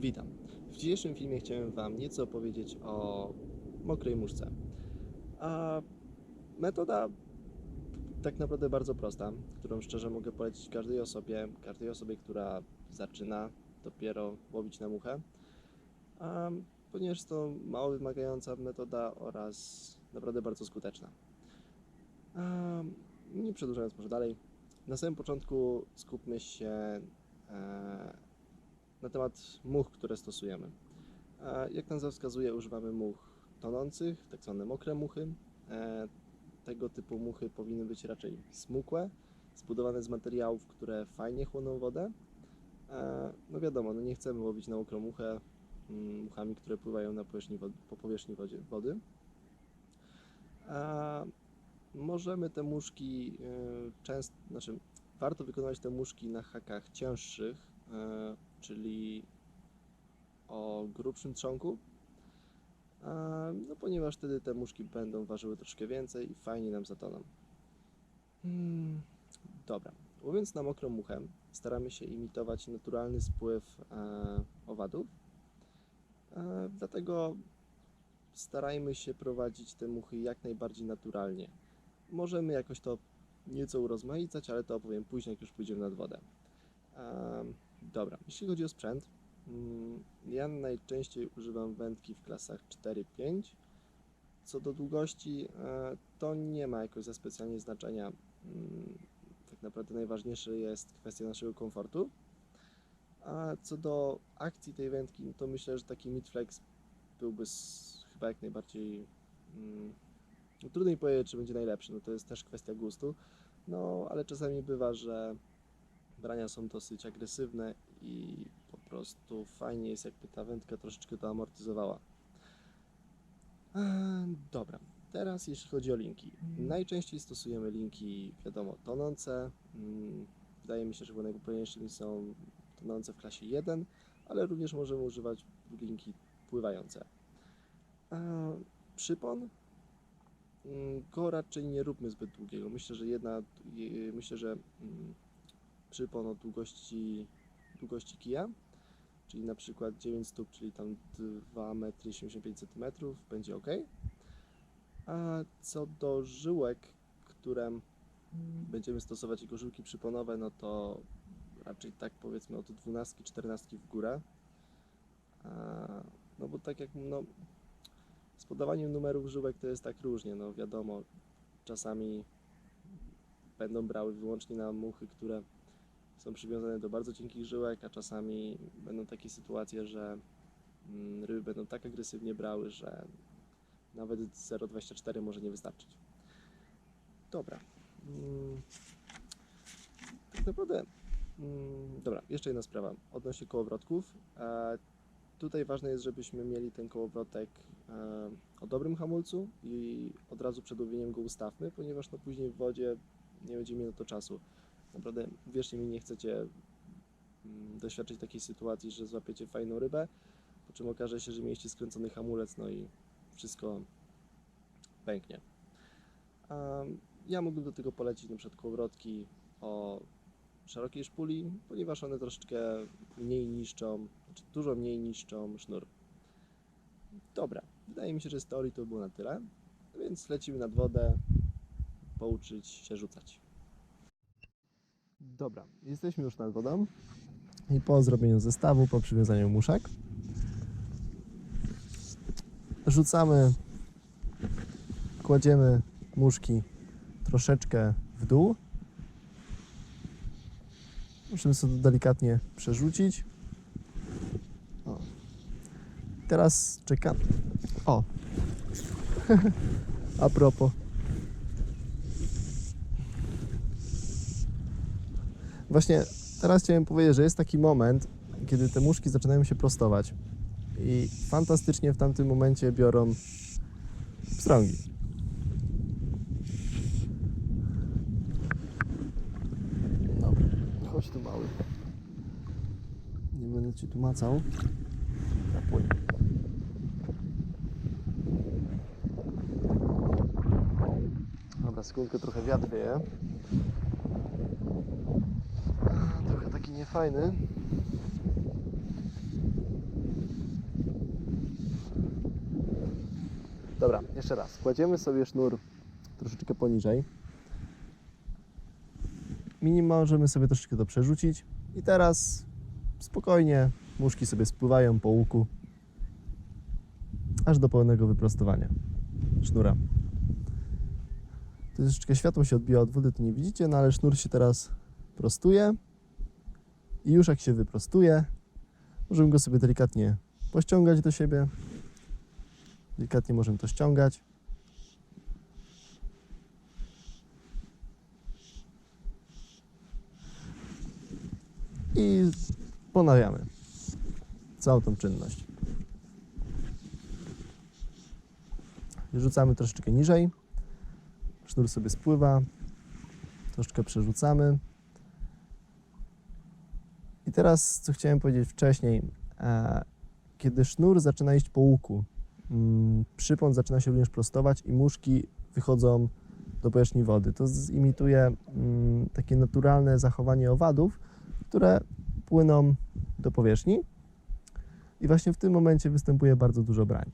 Witam. W dzisiejszym filmie chciałem Wam nieco opowiedzieć o mokrej muszce. A metoda tak naprawdę bardzo prosta, którą szczerze mogę polecić każdej osobie, każdej osobie, która zaczyna dopiero łowić na muchę, a, ponieważ to mało wymagająca metoda oraz naprawdę bardzo skuteczna. A, nie przedłużając może dalej, na samym początku skupmy się e, na temat much, które stosujemy. E, Jak nazwa wskazuje, używamy much tonących, tak zwane mokre muchy. E, Tego typu muchy powinny być raczej smukłe, zbudowane z materiałów, które fajnie chłoną wodę. E, No wiadomo, no nie chcemy łowić na mokrą muchę mm, muchami, które pływają na powierzchni wody, po powierzchni wodzie, wody. E, Możemy te muszki często, znaczy warto wykonywać te muszki na hakach cięższych, e, czyli o grubszym trzonku, a, no ponieważ wtedy te muszki będą ważyły troszkę więcej i fajnie nam zatoną. Hmm, dobra, łowiąc na mokrą muchę, staramy się imitować naturalny spływ e, owadów, e, dlatego starajmy się prowadzić te muchy jak najbardziej naturalnie. Możemy jakoś to nieco urozmaicać, ale to opowiem później, jak już pójdziemy nad wodę. Dobra, jeśli chodzi o sprzęt, mm, ja najczęściej używam wędki w klasach 4-5. Co do długości, e, to nie ma jakoś za specjalnie znaczenia. Mm, Tak naprawdę najważniejsze jest kwestia naszego komfortu. A co do akcji tej wędki, to myślę, że taki midflex byłby chyba jak najbardziej. mm, no Trudno mi powiedzieć, czy będzie najlepszy, no to jest też kwestia gustu. No, ale czasami bywa, że brania są dosyć agresywne i po prostu fajnie jest, jakby ta wędka troszeczkę to amortyzowała. Eee, Dobra, teraz jeśli chodzi o linki. Najczęściej stosujemy linki, wiadomo, tonące. Mm, Wydaje mi się, że najpopularniejszymi są tonące w klasie 1, ale również możemy używać linki pływające. Eee, Przypon Mm, go raczej nie róbmy zbyt długiego. Myślę, że jedna, je- myślę, że mm, przypon o długości, długości kija, czyli na przykład 9 stóp, czyli tam 2 metry 85 cm będzie ok. A co do żyłek, które będziemy stosować jako żyłki przyponowe, no to raczej tak powiedzmy od 12, 14 w górę. No bo tak jak no, z podawaniem numerów żyłek to jest tak różnie, no wiadomo, czasami będą brały wyłącznie na muchy, które są przywiązane do bardzo cienkich żyłek, a czasami będą takie sytuacje, że mm, ryby będą tak agresywnie brały, że nawet 0,24 może nie wystarczyć. Dobra. Mm, Tak naprawdę, mm, dobra, jeszcze jedna sprawa odnośnie kołowrotków. E, Tutaj ważne jest, żebyśmy mieli ten kołowrotek e, o dobrym hamulcu i od razu przed łowieniem go ustawmy, ponieważ no później w wodzie nie będzie mieli na to czasu. Naprawdę, wierzcie mi, nie chcecie mm, doświadczyć takiej sytuacji, że złapiecie fajną rybę, po czym okaże się, że mieliście skręcony hamulec, no i wszystko pęknie. Ja mógłbym do tego polecić przykład kołowrotki o szerokiej szpuli, ponieważ one troszeczkę mniej niszczą, znaczy dużo mniej niszczą sznur. Dobra, wydaje mi się, że z teorii to było na tyle, więc lecimy nad wodę, pouczyć się rzucać. Dobra, jesteśmy już nad wodą i po zrobieniu zestawu, po przywiązaniu muszek rzucamy, kładziemy muszki troszeczkę w dół Musimy sobie to delikatnie przerzucić. O. Teraz czekam. O. A propos. Właśnie teraz chciałem powiedzieć, że jest taki moment, kiedy te muszki zaczynają się prostować. I fantastycznie w tamtym momencie biorą pstrągi. Dobra, chodź tu mały. Nie będę ci tu macał. Zapłoń. Dobra, sekundkę trochę wiatr wieje taki niefajny. Dobra, jeszcze raz. Kładziemy sobie sznur troszeczkę poniżej. Minimum możemy sobie troszeczkę to przerzucić. I teraz spokojnie muszki sobie spływają po łuku aż do pełnego wyprostowania sznura. Troszeczkę światło się odbija od wody, to nie widzicie, no ale sznur się teraz prostuje. I już jak się wyprostuje, możemy go sobie delikatnie pościągać do siebie. Delikatnie możemy to ściągać. I ponawiamy całą tą czynność. Rzucamy troszeczkę niżej. Sznur sobie spływa. Troszeczkę przerzucamy. Teraz, co chciałem powiedzieć wcześniej, e, kiedy sznur zaczyna iść po łuku, mm, przypon zaczyna się również prostować i muszki wychodzą do powierzchni wody. To zimituje mm, takie naturalne zachowanie owadów, które płyną do powierzchni i właśnie w tym momencie występuje bardzo dużo brań.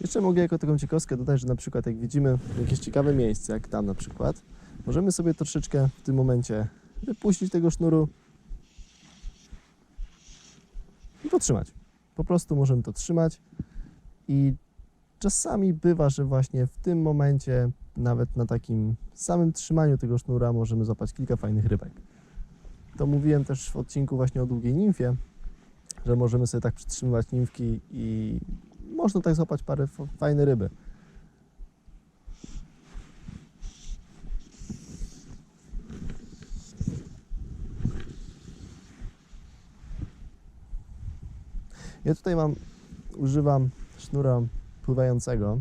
Jeszcze mogę jako taką ciekawostkę dodać, że na przykład jak widzimy jakieś ciekawe miejsce, jak tam na przykład, możemy sobie troszeczkę w tym momencie wypuścić tego sznuru i potrzymać. Po prostu możemy to trzymać i czasami bywa, że właśnie w tym momencie, nawet na takim samym trzymaniu tego sznura, możemy złapać kilka fajnych rybek. To mówiłem też w odcinku właśnie o długiej nimfie, że możemy sobie tak przytrzymywać nimfki i można tak złapać parę fajne ryby. Ja tutaj mam, używam sznura pływającego,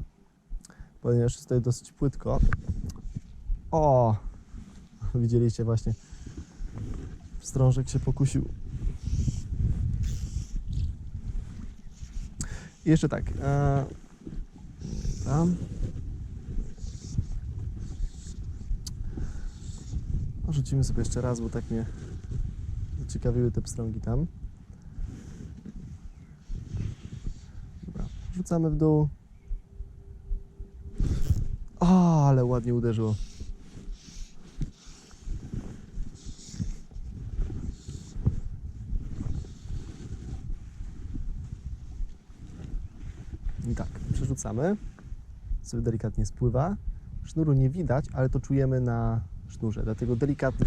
ponieważ jest tutaj dosyć płytko. O! Widzieliście właśnie, strążek się pokusił. I jeszcze tak. E, tam. Rzucimy sobie jeszcze raz, bo tak mnie zaciekawiły te pstrągi tam. Rzucamy w dół. O, ale ładnie uderzyło. I tak, przerzucamy. Sobie delikatnie spływa. Sznuru nie widać, ale to czujemy na sznurze, dlatego delikatnie.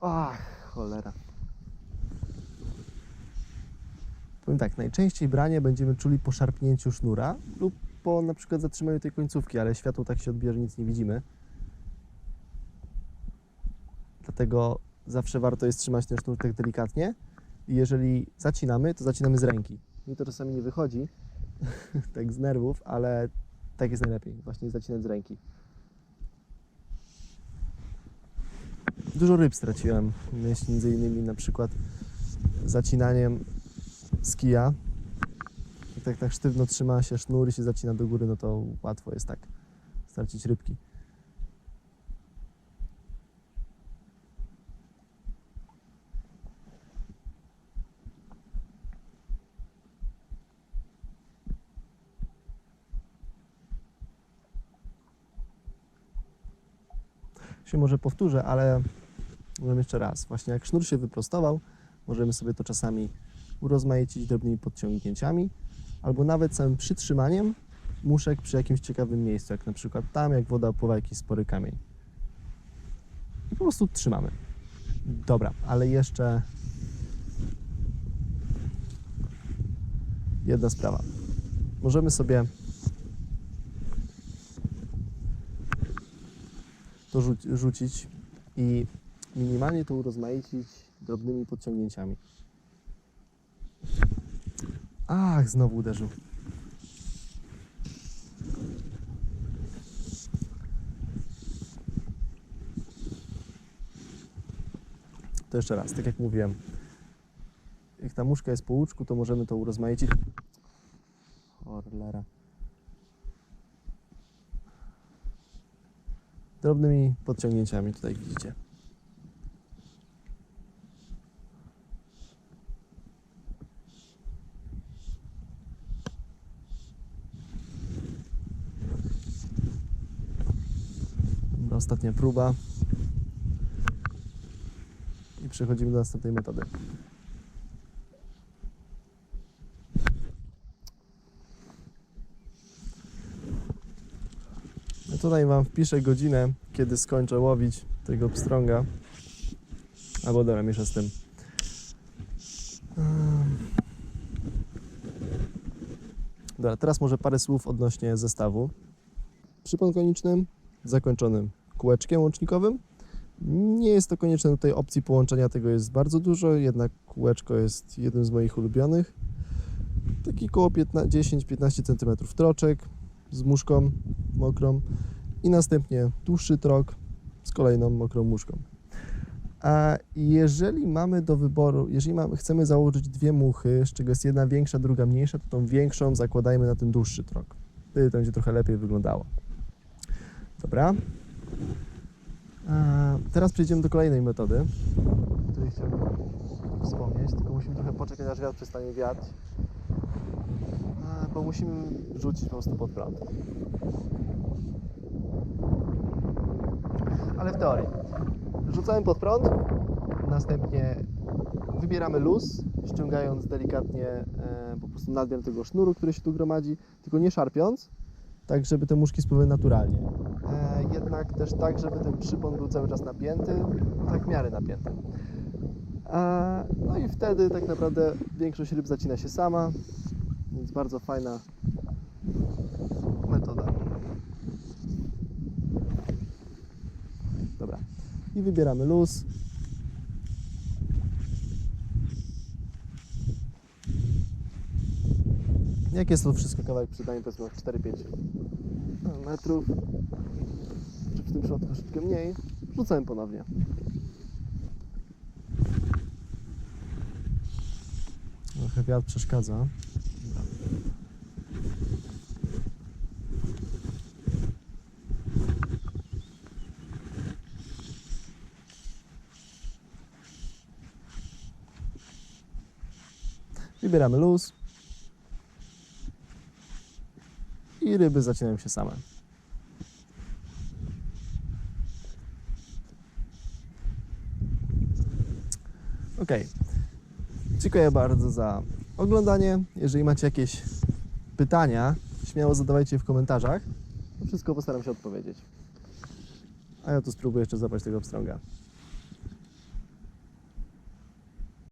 Ach, cholera. Powiem tak, najczęściej branie będziemy czuli po szarpnięciu sznura lub po na przykład zatrzymaniu tej końcówki, ale światło tak się odbija, że nic nie widzimy. Dlatego zawsze warto jest trzymać ten sznur tak delikatnie. I jeżeli zacinamy, to zacinamy z ręki. Mi to czasami nie wychodzi, tak z nerwów, ale tak jest najlepiej, właśnie zacinać z ręki. Dużo ryb straciłem, między innymi na przykład zacinaniem z kija. Jak tak, tak sztywno trzyma się sznur i się zacina do góry, no to łatwo jest tak stracić rybki. się może powtórzę, ale mówię jeszcze raz. Właśnie jak sznur się wyprostował, możemy sobie to czasami urozmaicić drobnymi podciągnięciami, albo nawet samym przytrzymaniem muszek przy jakimś ciekawym miejscu, jak na przykład tam, jak woda opływa jakiś spory kamień. I po prostu trzymamy. Dobra, ale jeszcze jedna sprawa. Możemy sobie to rzu- rzucić i minimalnie to urozmaicić drobnymi podciągnięciami. Ach, znowu uderzył. To jeszcze raz, tak jak mówiłem. Jak ta muszka jest po łuczku, to możemy to urozmaicić. Orlera. drobnymi podciągnięciami tutaj widzicie. Ostatnia próba. I przechodzimy do następnej metody. Tutaj Wam wpiszę godzinę, kiedy skończę łowić tego pstrąga. Albo dobra, miesza z tym. Ym. Dobra, teraz może parę słów odnośnie zestawu. Przypon konicznym zakończonym kółeczkiem łącznikowym. Nie jest to konieczne tutaj opcji połączenia, tego jest bardzo dużo, jednak kółeczko jest jednym z moich ulubionych. Taki koło 10-15 cm troczek z muszką mokrą i następnie dłuższy trok z kolejną mokrą muszką. A jeżeli mamy do wyboru, jeżeli mamy, chcemy założyć dwie muchy, z czego jest jedna większa, druga mniejsza, to tą większą zakładajmy na ten dłuższy trok. Wtedy to będzie trochę lepiej wyglądało. Dobra. Teraz przejdziemy do kolejnej metody, o której chciałbym wspomnieć, tylko musimy trochę poczekać, aż wiatr przestanie wiać, bo musimy rzucić po prostu pod prąd. Ale w teorii. Rzucamy pod prąd, następnie wybieramy luz, ściągając delikatnie e, po prostu nadmiar tego sznuru, który się tu gromadzi, tylko nie szarpiąc, tak żeby te muszki spływały naturalnie. Jednak też tak, żeby ten przypon był cały czas napięty, tak w miarę napięty. No i wtedy tak naprawdę większość ryb zacina się sama, więc bardzo fajna metoda. Dobra. I wybieramy luz. Jak jest to wszystko kawałek przydanie, powiedzmy 4-5 metrów, tym przypadku troszeczkę mniej, rzucałem ponownie. Trochę wiatr przeszkadza. Wybieramy luz. I ryby zaczynają się same. Ok. Dziękuję bardzo za oglądanie. Jeżeli macie jakieś pytania, śmiało zadawajcie je w komentarzach. Wszystko postaram się odpowiedzieć. A ja tu spróbuję jeszcze zapać tego pstrąga.